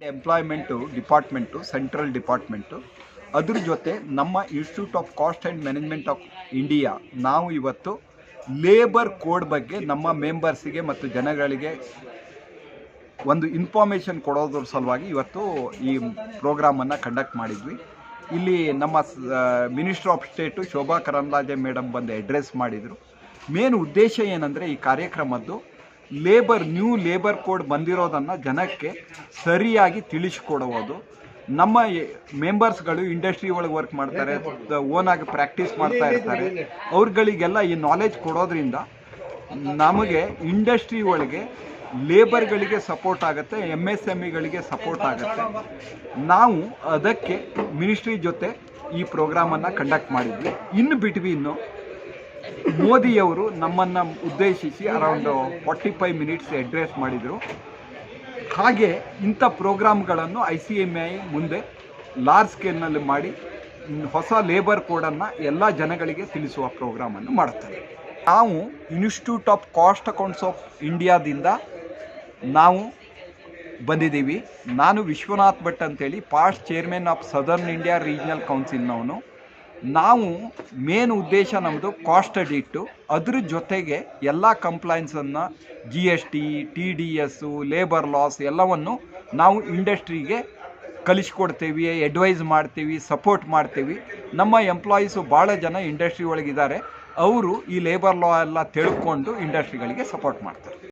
Employment department central department ಅದ್ರ ಜೊತೆ ನಮ್ಮ institute of cost and management of India ನಾವು ಇವತ್ತು ಲೇಬರ್ ಕೋಡ್ ಬಗ್ಗೆ ನಮ್ಮ ಮೆಂಬರ್ಸಿಗೆ ಮತ್ತು ಜನಗಳಿಗೆ ಒಂದು ಇನ್ಫಾರ್ಮೇಷನ್ ಕೊಡೋದ್ರ ಸಲುವಾಗಿ ಇವತ್ತು ಈ ಪ್ರೋಗ್ರಾಮನ್ನು ಕಂಡಕ್ಟ್ ಮಾಡಿದ್ವಿ. ಇಲ್ಲಿ ನಮ್ಮ minister of state Shobha Karandlaje madam ಬಂದು ಅಡ್ರೆಸ್ ಮಾಡಿದರು. ಮೇನ್ ಉದ್ದೇಶ ಏನಂದರೆ ಈ ಕಾರ್ಯಕ್ರಮದ್ದು ಲೇಬರ್ ನ್ಯೂ ಲೇಬರ್ ಕೋಡ್ ಬಂದಿರೋದನ್ನು ಜನಕ್ಕೆ ಸರಿಯಾಗಿ ತಿಳಿಸ್ಕೊಡುವುದು ನಮ್ಮ ಮೆಂಬರ್ಸ್ಗಳು ಇಂಡಸ್ಟ್ರಿ ಒಳಗೆ ವರ್ಕ್ ಮಾಡ್ತಾರೆ ಓನಾಗಿ ಪ್ರಾಕ್ಟೀಸ್ ಮಾಡ್ತಾ ಇರ್ತಾರೆ. ಅವ್ರುಗಳಿಗೆಲ್ಲ ಈ ನಾಲೆಜ್ ಕೊಡೋದ್ರಿಂದ ನಮಗೆ ಇಂಡಸ್ಟ್ರಿ ಒಳಗೆ ಲೇಬರ್ಗಳಿಗೆ ಸಪೋರ್ಟ್ ಆಗುತ್ತೆ ಎಂ ಎಸ್ ಎಂ ಇಗಳಿಗೆ ಸಪೋರ್ಟ್ ಆಗುತ್ತೆ. ನಾವು ಅದಕ್ಕೆ ಮಿನಿಸ್ಟ್ರಿ ಜೊತೆ ಈ ಪ್ರೋಗ್ರಾಮನ್ನು ಕಂಡಕ್ಟ್ ಮಾಡಿದ್ವಿ. ಇನ್ನು ಬಿಟ್ವೀನು ಮೋದಿಯವರು ನಮ್ಮನ್ನು ಉದ್ದೇಶಿಸಿ around forty five minutes address ಮಾಡಿದರು. ಹಾಗೆ ಇಂಥ ಪ್ರೋಗ್ರಾಮ್ಗಳನ್ನು ಐ ಸಿ ಎಂ ಐ ಮುಂದೆ ಲಾರ್ಜ್ ಸ್ಕೇಲ್ನಲ್ಲಿ ಮಾಡಿ ಹೊಸ ಲೇಬರ್ ಕೋಡನ್ನು ಎಲ್ಲ ಜನಗಳಿಗೆ ತಿಳಿಸುವ ಪ್ರೋಗ್ರಾಮನ್ನು ಮಾಡುತ್ತಾರೆ ನಾವು institute of cost accounts of ಇಂಡಿಯಾದಿಂದ ನಾವು ಬಂದಿದ್ದೀವಿ. ನಾನು ವಿಶ್ವನಾಥ್ ಭಟ್ ಅಂತೇಳಿ past chairman of southern India regional ಕೌನ್ಸಿಲ್ನವನು ನಾವು ಮೇನ್ ಉದ್ದೇಶ ನಮ್ಮದು ಕಾಸ್ಟ್ ಇಟ್ಟು ಅದ್ರ ಜೊತೆಗೆ ಎಲ್ಲ ಕಂಪ್ಲೈನ್ಸನ್ನು G S T T D S labour laws ಎಲ್ಲವನ್ನು ನಾವು ಇಂಡಸ್ಟ್ರಿಗೆ ಕಲಿಸ್ಕೊಡ್ತೀವಿ ಅಡ್ವೈಸ್ ಮಾಡ್ತೀವಿ ಸಪೋರ್ಟ್ ಮಾಡ್ತೀವಿ. ನಮ್ಮ ಎಂಪ್ಲಾಯೀಸು ಭಾಳ ಜನ ಇಂಡಸ್ಟ್ರಿ ಒಳಗಿದ್ದಾರೆ. ಅವರು ಈ ಲೇಬರ್ ಲಾ ಎಲ್ಲ ತಿಳ್ಕೊಂಡು ಇಂಡಸ್ಟ್ರಿಗಳಿಗೆ ಸಪೋರ್ಟ್ ಮಾಡ್ತಾರೆ.